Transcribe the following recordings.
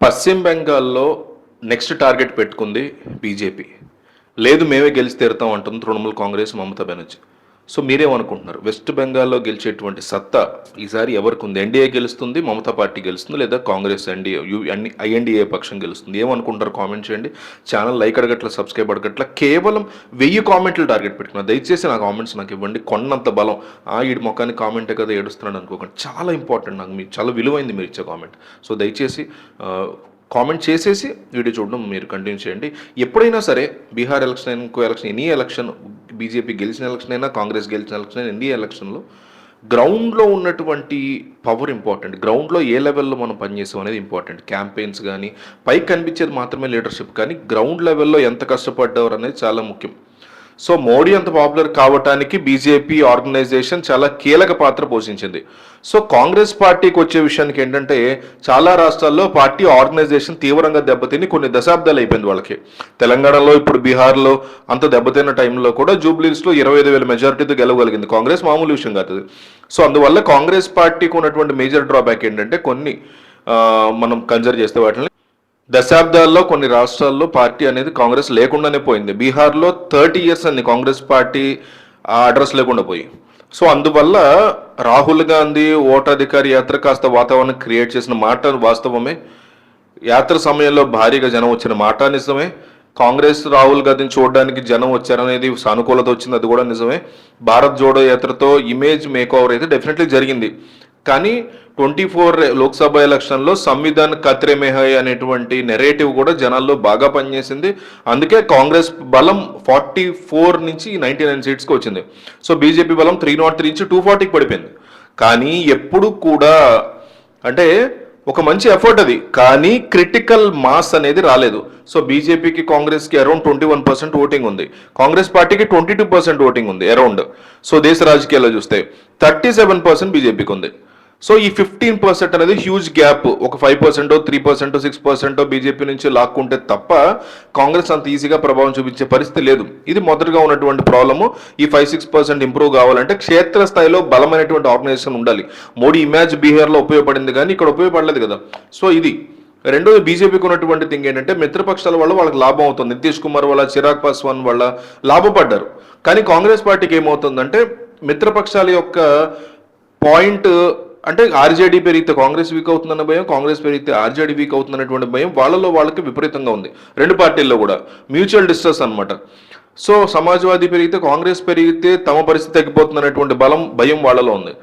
పశ్చిమ బెంగాల్లో next target పెట్టుకుంది బీజేపీ. లేదు మేమే గెలిచి తీరుతాం అంటుంది తృణమూల్ కాంగ్రెస్ మమతా బెనర్జీ. సో మీరేమనుకుంటున్నారు? వెస్ట్ బెంగాల్లో గెలిచేటువంటి సత్తా ఈసారి ఎవరికి ఉంది ఎన్డీఏ గెలుస్తుంది మమతా పార్టీ గెలుస్తుంది లేదా కాంగ్రెస్ ఎన్డీఏ యు ఐఎన్డీఏ పక్షం గెలుస్తుంది? ఏమనుకుంటారు కామెంట్ చేయండి. ఛానల్ లైక్ అడగట్ల సబ్స్క్రైబ్ అడగట్ల కేవలం వెయ్యి కామెంట్లు టార్గెట్ పెట్టుకున్నా దయచేసి నా కామెంట్స్ నాకు ఇవ్వండి. కొన్నంత బలం. ఆ ఈడి మొక్కానికి కామెంటే కదా ఏడుస్తున్నాడు అనుకోకండి. చాలా ఇంపార్టెంట్ నాకు మీకు చాలా విలువైంది మీరు ఇచ్చే కామెంట్. సో దయచేసి కామెంట్ చేసేసి వీడియో చూడడం మీరు కంటిన్యూ చేయండి. ఎప్పుడైనా సరే బీహార్ ఎలక్షన్ ఇంకో ఎలక్షన్ ఎనీ ఎలక్షన్ బీజేపీ గెలిచిన ఎలక్షన్ అయినా కాంగ్రెస్ గెలిచిన ఎలక్షన్ అయినా ఎన్డీఏ ఎలక్షన్లో గ్రౌండ్లో ఉన్నటువంటి పవర్ ఇంపార్టెంట్. గ్రౌండ్లో ఏ లెవెల్లో మనం పనిచేసాం అనేది ఇంపార్టెంట్. క్యాంపెయిన్స్ కానీ పైకి కనిపించేది మాత్రమే లీడర్షిప్ కానీ గ్రౌండ్ లెవెల్లో ఎంత కష్టపడ్డారు అనేది చాలా ముఖ్యం. సో మోడీ అంత పాపులర్ కావటానికి బీజేపీ ఆర్గనైజేషన్ చాలా కీలక పాత్ర పోషించింది. సో కాంగ్రెస్ పార్టీకి వచ్చే విషయానికి ఏంటంటే చాలా రాష్ట్రాల్లో పార్టీ ఆర్గనైజేషన్ తీవ్రంగా దెబ్బతిని కొన్ని దశాబ్దాలు అయిపోయింది వాళ్ళకి. తెలంగాణలో ఇప్పుడు బీహార్లో అంత దెబ్బతిన్న టైంలో కూడా జూబ్లీస్లో ఇరవై ఐదు వేల మెజారిటీతో గెలవగలిగింది కాంగ్రెస్ మామూలు విషయం కాదు సో అందువల్ల కాంగ్రెస్ పార్టీకి ఉన్నటువంటి మేజర్ డ్రాబ్యాక్ ఏంటంటే కొన్ని మనం కన్సిడర్ చేస్తే వాటిని దశాబ్దాల్లో కొన్ని రాష్ట్రాల్లో పార్టీ అనేది కాంగ్రెస్ లేకుండానే పోయింది. బీహార్లో థర్టీ ఇయర్స్ అండి కాంగ్రెస్ పార్టీ ఆ అడ్రస్ లేకుండా పోయి. సో అందువల్ల రాహుల్ గాంధీ ఓటాధికారి యాత్ర కాస్త వాతావరణం క్రియేట్ చేసిన మాట వాస్తవమే. యాత్ర సమయంలో భారీగా జనం వచ్చిన మాట నిజమే. కాంగ్రెస్ రాహుల్ గాంధీని చూడడానికి జనం వచ్చారనేది సానుకూలత వచ్చింది అది కూడా నిజమే. భారత్ జోడో యాత్రతో ఇమేజ్ మేక్ ఓవర్ అయితే డెఫినెట్లీ జరిగింది. కానీ ట్వంటీ ఫోర్ లోక్సభ ఎలక్షన్లో సంవిధాన్ కత్రే మెహయ్ అనేటువంటి నెరేటివ్ కూడా జనాల్లో బాగా పనిచేసింది. అందుకే కాంగ్రెస్ బలం ఫార్టీ ఫోర్ నుంచి నైంటీ నైన్ సీట్స్కి వచ్చింది. సో బీజేపీ బలం త్రీ నాట్ త్రీ నుంచి టూ ఫార్టీకి పడిపోయింది. కానీ ఎప్పుడు కూడా అంటే ఒక మంచి ఎఫర్ట్ అది. కానీ క్రిటికల్ మాస్ అనేది రాలేదు. సో బీజేపీకి కాంగ్రెస్కి around twenty one percent voting ఉంది. కాంగ్రెస్ పార్టీకి ట్వంటీ టూ పర్సెంట్ ఓటింగ్ ఉంది అరౌండ్ సో దేశ రాజకీయాల్లో చూస్తే థర్టీ సెవెన్ పర్సెంట్ బీజేపీకి ఉంది. సో ఈ ఫిఫ్టీన్ పర్సెంట్ అనేది హ్యూజ్ గ్యాప్ ఒక five percent three percent six percent BJP నుంచి లాక్కుంటే తప్ప కాంగ్రెస్ అంత ఈజీగా ప్రభావం చూపించే పరిస్థితి లేదు. ఇది మొదటగా ఉన్నటువంటి ప్రాబ్లము ఈ ఫైవ్ సిక్స్ పర్సెంట్ ఇంప్రూవ్ కావాలంటే క్షేత్రస్థాయిలో బలమైనటువంటి ఆర్గనైజేషన్ ఉండాలి. మోడీ ఇమేజ్ బీహార్లో ఉపయోగపడింది కానీ ఇక్కడ ఉపయోగపడలేదు కదా. సో ఇది. రెండోది బీజేపీకి ఉన్నటువంటి థింగ్ ఏంటంటే మిత్రపక్షాల వల్ల వాళ్ళకి లాభం అవుతుంది. నితీష్ కుమార్ వల్ల చిరాగ్ పాస్వాన్ వల్ల లాభపడ్డారు. కానీ కాంగ్రెస్ పార్టీకి ఏమవుతుందంటే మిత్రపక్షాల యొక్క పాయింట్ అంటే ఆర్జేడీ పెరిగితే కాంగ్రెస్ వీక్ అవుతుందన్న భయం కాంగ్రెస్ పెరిగితే ఆర్జేడీ వీక్ అవుతుందన్నటువంటి భయం వాళ్ళలో వాళ్ళకి విపరీతంగా ఉంది. రెండు పార్టీల్లో కూడా. మ్యూచువల్ డిస్ట్రెస్ అనమాట సో సమాజ్వాదీ పెరిగితే కాంగ్రెస్ పెరిగితే తమ పరిస్థితి తగ్గిపోతుందనేటువంటి బలం భయం వాళ్ళలో ఉంది.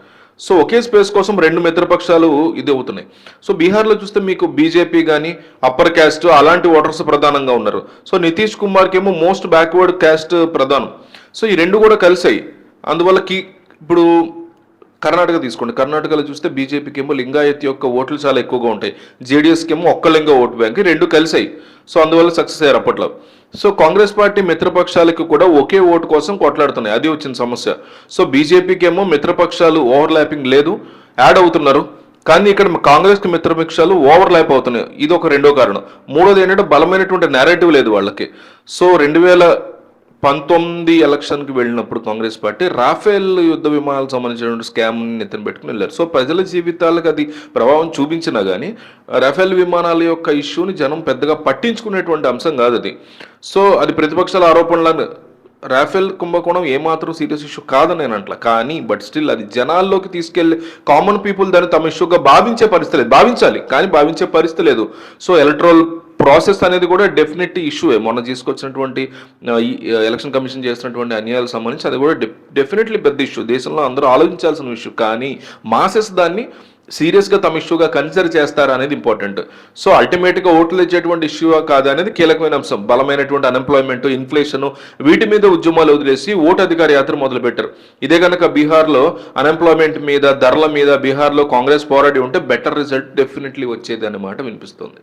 సో ఒకే స్పేస్ కోసం రెండు మిత్రపక్షాలు ఇది అవుతున్నాయి. సో బీహార్లో చూస్తే మీకు బీజేపీ కానీ అప్పర్ క్యాస్ట్ అలాంటి ఓటర్స్ ప్రధానంగా ఉన్నారు. సో నితీష్ కుమార్కి ఏమో మోస్ట్ బ్యాక్వర్డ్ క్యాస్ట్ ప్రధానం. సో ఈ రెండు కూడా కలిసాయి. అందువల్ల కీ ఇప్పుడు కర్ణాటక తీసుకోండి. కర్ణాటకలో చూస్తే బీజేపీకి ఏమో లింగాయత్ యొక్క ఓట్లు చాలా ఎక్కువగా ఉంటాయి. జేడీఎస్కి ఏమో ఒక్క లింగ ఓటు బ్యాంక్ రెండు కలిసాయి. సో అందువల్ల సక్సెస్ అయ్యారు అప్పట్లో. సో కాంగ్రెస్ పార్టీ మిత్రపక్షాలకు కూడా ఒకే ఓటు కోసం కొట్లాడుతున్నాయి. అది వచ్చిన సమస్య. సో బీజేపీకి ఏమో మిత్రపక్షాలు ఓవర్లాపింగ్ లేదు. యాడ్ అవుతున్నారు. కానీ ఇక్కడ కాంగ్రెస్కి మిత్రపక్షాలు ఓవర్లాప్ అవుతున్నాయి. ఇది ఒక రెండో కారణం. మూడోది ఏంటంటే బలమైనటువంటి నేరేటివ్ లేదు వాళ్ళకి. సో రెండు వేల పంతొమ్మిది ఎలక్షన్కి వెళ్ళినప్పుడు కాంగ్రెస్ పార్టీ రాఫేల్ యుద్ధ విమానాలకు సంబంధించినటువంటి స్కామ్ ఎత్తున పెట్టుకుని వెళ్ళారు. సో ప్రజల జీవితాలకు అది ప్రభావం చూపించినా కానీ రాఫేల్ విమానాల యొక్క ఇష్యూని జనం పెద్దగా పట్టించుకునేటువంటి అంశం కాదు అది. సో అది ప్రతిపక్షాల ఆరోపణలను రాఫెల్ కుంభకోణం ఏమాత్రం సీరియస్ ఇష్యూ కాదని నేను అంట్లా. కానీ బట్ స్టిల్ అది జనాల్లోకి తీసుకెళ్ళి కామన్ పీపుల్ దాన్ని తమ ఇష్యూగా భావించే పరిస్థితి లేదు. భావించాలి కానీ భావించే పరిస్థితి లేదు. సో ఎలక్ట్రోల్ ప్రాసెస్ అనేది కూడా డెఫినెట్ ఇష్యూ మొన్న తీసుకొచ్చినటువంటి ఎలక్షన్ కమిషన్ చేసినటువంటి అన్యాయాలకు సంబంధించి అది కూడా డెఫినెట్లీ పెద్ద ఇష్యూ. దేశంలో అందరూ ఆలోచించాల్సిన ఇష్యూ. కానీ మాసెస్ దాన్ని సీరియస్గా తమ ఇష్యూగా కన్సిడర్ చేస్తారా అనేది ఇంపార్టెంట్. సో అల్టిమేట్గా ఓట్లు ఇచ్చేటువంటి ఇష్యూ కాదా అనేది కీలకమైన అంశం. బలమైనటువంటి అన్ఎంప్లాయ్మెంట్ ఇన్ఫ్లేషన్ వీటి మీద ఉద్యమాలు వదిలేసి ఓటు అధికార యాత్ర మొదలుపెట్టారు. ఇదే కనుక బీహార్లో అన్ఎంప్లాయ్మెంట్ మీద ధరల మీద బీహార్లో కాంగ్రెస్ పోరాడి ఉంటే బెటర్ రిజల్ట్ డెఫినెట్లీ వచ్చేది అన్నమాట వినిపిస్తుంది.